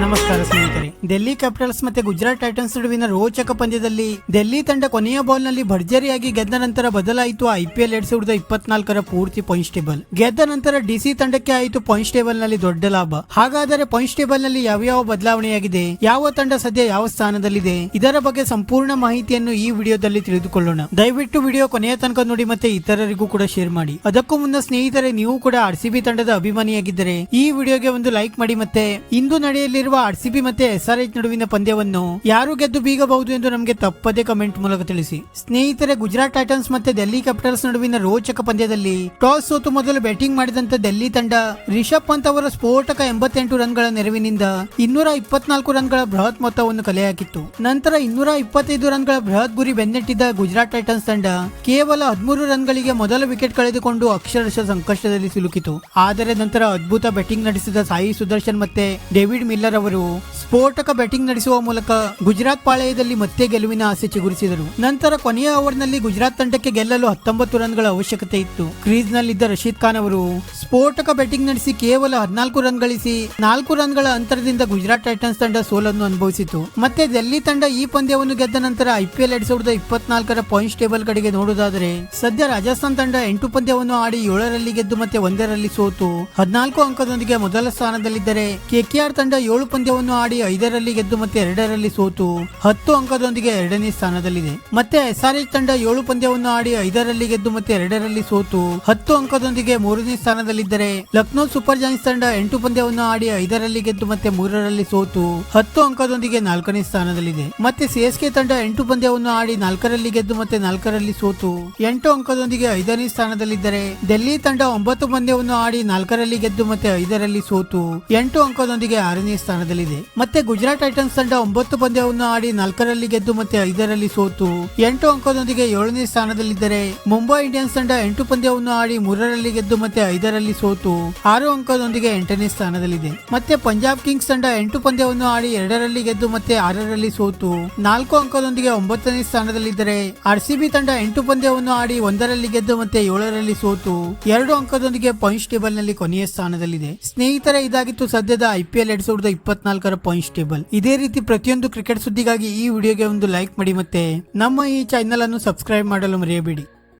ನಮಸ್ಕಾರ ಸ್ನೇಹಿತರೆ. ಡೆಲ್ಲಿ ಕ್ಯಾಪಿಟಲ್ಸ್ ಮತ್ತೆ ಗುಜರಾತ್ ಟೈಟನ್ಸ್ ನಡುವಿನ ರೋಚಕ ಪಂದ್ಯದಲ್ಲಿ ಡೆಲ್ಲಿ ತಂಡ ಕೊನೆಯ ಬಾಲ್ನಲ್ಲಿ ಭರ್ಜರಿಯಾಗಿ ಗೆದ್ದ ನಂತರ ಬದಲಾಯಿತು ಐಪಿಎಲ್ ಎರಡ್ ಸಾವಿರದ ಇಪ್ಪತ್ನಾಲ್ಕರ ಪೂರ್ತಿ ಪಾಯಿಂಟ್ಸ್ ಟೇಬಲ್ ಗೆದ್ದ ನಂತರ ಡಿಸಿ ತಂಡಕ್ಕೆ ಆಯಿತು ಪಾಯಿಂಟ್ಸ್ ಟೇಬಲ್ನಲ್ಲಿ ದೊಡ್ಡ ಲಾಭ. ಹಾಗಾದರೆ ಪಾಯಿಂಟ್ಸ್ ಟೇಬಲ್ನಲ್ಲಿ ಯಾವ ಬದಲಾವಣೆಯಾಗಿದೆ? ಯಾವ ತಂಡ ಸದ್ಯ ಯಾವ ಸ್ಥಾನದಲ್ಲಿದೆ? ಇದರ ಬಗ್ಗೆ ಸಂಪೂರ್ಣ ಮಾಹಿತಿಯನ್ನು ಈ ವಿಡಿಯೋದಲ್ಲಿ ತಿಳಿದುಕೊಳ್ಳೋಣ. ದಯವಿಟ್ಟು ವಿಡಿಯೋ ಕೊನೆಯ ತನಕ ನೋಡಿ ಮತ್ತೆ ಇತರರಿಗೂ ಕೂಡ ಶೇರ್ ಮಾಡಿ. ಅದಕ್ಕೂ ಮುನ್ನ ಸ್ನೇಹಿತರೆ, ನೀವು ಕೂಡ ಆರ್ ತಂಡದ ಅಭಿಮಾನಿಯಾಗಿದ್ದರೆ ಈ ವಿಡಿಯೋಗೆ ಒಂದು ಲೈಕ್ ಮಾಡಿ ಮತ್ತೆ ಇಂದು ನಡೆಯಲಿರುವ ಆರ್ ಸಿ ಬಿ ಮತ್ತೆ ಎಸ್ ಆರ್ ಎಚ್ ನಡುವಿನ ಪಂದ್ಯವನ್ನು ಯಾರು ಗೆದ್ದು ಬೀಗಬಹುದು ಎಂದು ನಮಗೆ ತಪ್ಪದೇ ಕಮೆಂಟ್ ಮೂಲಕ ತಿಳಿಸಿ. ಸ್ನೇಹಿತರೆ, ಗುಜರಾತ್ ಟೈಟನ್ಸ್ ಮತ್ತೆ ಡೆಲ್ಲಿ ಕ್ಯಾಪಿಟಲ್ಸ್ ನಡುವಿನ ರೋಚಕ ಪಂದ್ಯದಲ್ಲಿ ಟಾಸ್ ಸೋತು ಮೊದಲು ಬ್ಯಾಟಿಂಗ್ ಮಾಡಿದಂತ ಡೆಲ್ಲಿ ತಂಡ ರಿಷಬ್ ಪಂತ್ ಅವರ ಸ್ಫೋಟಕ ಎಂಬತ್ತೆಂಟು ರನ್ಗಳ ನೆರವಿನಿಂದ ಇನ್ನೂರ ಇಪ್ಪತ್ನಾಲ್ಕು ರನ್ಗಳ ಬೃಹತ್ ಮೊತ್ತವನ್ನು ಕಲೆ ಹಾಕಿತ್ತು ನಂತರ ಇನ್ನೂರ ಇಪ್ಪತ್ತೈದು ರನ್ಗಳ ಬೃಹತ್ ಗುರಿ ಬೆನ್ನಟ್ಟಿದ್ದ ಗುಜರಾತ್ ಟೈಟನ್ಸ್ ತಂಡ ಕೇವಲ ಹದಿಮೂರು ರನ್ಗಳಿಗೆ ಮೊದಲ ವಿಕೆಟ್ ಕಳೆದುಕೊಂಡು ಅಕ್ಷರಶಃ ಸಂಕಷ್ಟದಲ್ಲಿ ಸಿಲುಕಿತು. ಆದರೆ ನಂತರ ಅದ್ಭುತ ಬ್ಯಾಟಿಂಗ್ ನಡೆಸಿದ ಸಾಯಿ ಸುದರ್ಶನ್ ಮತ್ತೆ ಡೇವಿಡ್ ಮಿಲ್ಲರ್ ಅವರು ಸ್ಫೋಟಕ ಬ್ಯಾಟಿಂಗ್ ನಡೆಸುವ ಮೂಲಕ ಗುಜರಾತ್ ಪಾಳೆಯದಲ್ಲಿ ಮತ್ತೆ ಗೆಲುವಿನ ಆಸೆ ಚಿಗುರಿಸಿದರು. ನಂತರ ಕೊನೆಯ ಓವರ್ನಲ್ಲಿ ಗುಜರಾತ್ ತಂಡಕ್ಕೆ ಗೆಲ್ಲಲು ಹತ್ತೊಂಬತ್ತು ರನ್ಗಳ ಅವಶ್ಯಕತೆ ಇತ್ತು. ಕ್ರೀಸ್ ನಲ್ಲಿದ್ದ ರಶೀದ್ ಖಾನ್ ಅವರು ಸ್ಫೋಟಕ ಬ್ಯಾಟಿಂಗ್ ನಡೆಸಿ ಕೇವಲ ಹದಿನಾಲ್ಕು ರನ್ ಗಳಿಸಿ ನಾಲ್ಕು ರನ್ಗಳ ಅಂತರದಿಂದ ಗುಜರಾತ್ ಟೈಟನ್ಸ್ ತಂಡ ಸೋಲನ್ನು ಅನುಭವಿಸಿತು. ಮತ್ತೆ ಡೆಲ್ಲಿ ತಂಡ ಈ ಪಂದ್ಯವನ್ನು ಗೆದ್ದ ನಂತರ ಐಪಿಎಲ್ ಎರಡ್ ಸಾವಿರದ ಇಪ್ಪತ್ನಾಲ್ಕರ ಪಾಯಿಂಟ್ಸ್ ಟೇಬಲ್ ಕಡೆಗೆ ನೋಡುವುದಾದರೆ, ಸದ್ಯ ರಾಜಸ್ಥಾನ್ ತಂಡ ಎಂಟು ಪಂದ್ಯವನ್ನು ಆಡಿ ಏಳರಲ್ಲಿ ಗೆದ್ದು ಮತ್ತೆ ಒಂದರಲ್ಲಿ ಸೋತು ಹದಿನಾಲ್ಕು ಅಂಕದೊಂದಿಗೆ ಮೊದಲ ಸ್ಥಾನದಲ್ಲಿದ್ದರೆ ಕೆಕೆಆರ್ ತಂಡ ಏಳು ಪಂದ್ಯವನ್ನು ಆಡಿ ಐದರಲ್ಲಿ ಗೆದ್ದು ಮತ್ತೆ ಎರಡರಲ್ಲಿ ಸೋತು ಹತ್ತು ಅಂಕದೊಂದಿಗೆ ಎರಡನೇ ಸ್ಥಾನದಲ್ಲಿದೆ. ಮತ್ತೆ ಎಸ್ಆರ್ಎಚ್ ತಂಡ ಏಳು ಪಂದ್ಯವನ್ನು ಆಡಿ ಐದರಲ್ಲಿ ಗೆದ್ದು ಮತ್ತೆ ಎರಡರಲ್ಲಿ ಸೋತು ಹತ್ತು ಅಂಕದೊಂದಿಗೆ ಮೂರನೇ ಸ್ಥಾನದಲ್ಲಿದ್ದರೆ ಲಕ್ನೋ ಸೂಪರ್ ಜಾಯಿಂಟ್ಸ್ ತಂಡ ಎಂಟು ಪಂದ್ಯವನ್ನು ಆಡಿ ಐದರಲ್ಲಿ ಗೆದ್ದು ಮತ್ತೆ ಮೂರರಲ್ಲಿ ಸೋತು ಹತ್ತು ಅಂಕದೊಂದಿಗೆ ನಾಲ್ಕನೇ ಸ್ಥಾನದಲ್ಲಿದೆ. ಮತ್ತೆ ಸಿಎಸ್ಕೆ ತಂಡ ಎಂಟು ಪಂದ್ಯವನ್ನು ಆಡಿ ನಾಲ್ಕರಲ್ಲಿ ಗೆದ್ದು ಮತ್ತೆ ನಾಲ್ಕರಲ್ಲಿ ಸೋತು ಎಂಟು ಅಂಕದೊಂದಿಗೆ ಐದನೇ ಸ್ಥಾನದಲ್ಲಿದ್ದರೆ ಡೆಲ್ಲಿ ತಂಡ ಒಂಬತ್ತು ಪಂದ್ಯವನ್ನು ಆಡಿ ನಾಲ್ಕರಲ್ಲಿ ಗೆದ್ದು ಮತ್ತೆ ಐದರಲ್ಲಿ ಸೋತು ಎಂಟು ಅಂಕದೊಂದಿಗೆ ಆರನೇ ಸ್ಥಾನದಲ್ಲಿದೆ. ಮತ್ತೆ ಗುಜರಾತ್ ಟೈಟನ್ಸ್ ತಂಡ ಒಂಬತ್ತು ಪಂದ್ಯವನ್ನು ಆಡಿ ನಾಲ್ಕರಲ್ಲಿ ಗೆದ್ದು ಮತ್ತೆ ಐದರಲ್ಲಿ ಸೋತು. ಎಂಟು ಅಂಕದೊಂದಿಗೆ ಏಳನೇ ಸ್ಥಾನದಲ್ಲಿದ್ದರೆ ಮುಂಬೈ ಇಂಡಿಯನ್ಸ್ ತಂಡ ಎಂಟು ಪಂದ್ಯವನ್ನು ಆಡಿ ಮೂರರಲ್ಲಿ ಗೆದ್ದು ಮತ್ತೆ ಐದರಲ್ಲಿ ಸೋತು. ಆರು ಅಂಕದೊಂದಿಗೆ ಎಂಟನೇ ಸ್ಥಾನದಲ್ಲಿದೆ. ಮತ್ತೆ ಪಂಜಾಬ್ ಕಿಂಗ್ಸ್ ತಂಡ ಎಂಟು ಪಂದ್ಯವನ್ನು ಆಡಿ ಎರಡರಲ್ಲಿ ಗೆದ್ದು ಮತ್ತೆ ಆರರಲ್ಲಿ ಸೋತು. ನಾಲ್ಕು ಅಂಕದೊಂದಿಗೆ ಒಂಬತ್ತನೇ ಸ್ಥಾನದಲ್ಲಿದ್ದರೆ ಆರ್ಸಿಬಿ ತಂಡ ಎಂಟು ಪಂದ್ಯವನ್ನು ಆಡಿ ಒಂದರಲ್ಲಿ ಗೆದ್ದು ಮತ್ತೆ ಏಳರಲ್ಲಿ ಸೋತು. ಎರಡು ಅಂಕದೊಂದಿಗೆ ಪಾಯಿಂಟ್ಸ್ ಟೇಬಲ್ನಲ್ಲಿ ಕೊನೆಯ ಸ್ಥಾನದಲ್ಲಿದೆ. ಸ್ನೇಹಿತರೆ, ಇದಾಗಿತ್ತು ಸದ್ಯದ ಐಪಿಎಲ್ ಎರಡ್ ಸಾವಿರದ ಇಪ್ಪತ್ನಾಲ್ಕರ ಪಾಯಿಂಟ್ಸ್ ಟೇಬಲ್ ಇದೇ ರೀತಿ ಪ್ರತಿಯೊಂದು ಕ್ರಿಕೆಟ್ ಸುದ್ದಿಗಾಗಿ ಈ ವಿಡಿಯೋಗೆ ಒಂದು ಲೈಕ್ ಮಾಡಿ ಮತ್ತೆ ನಮ್ಮ ಈ ಚಾನೆಲ್ ಅನ್ನು ಸಬ್ಸ್ಕ್ರೈಬ್ ಮಾಡಲು ಮರೆಯಬೇಡಿ.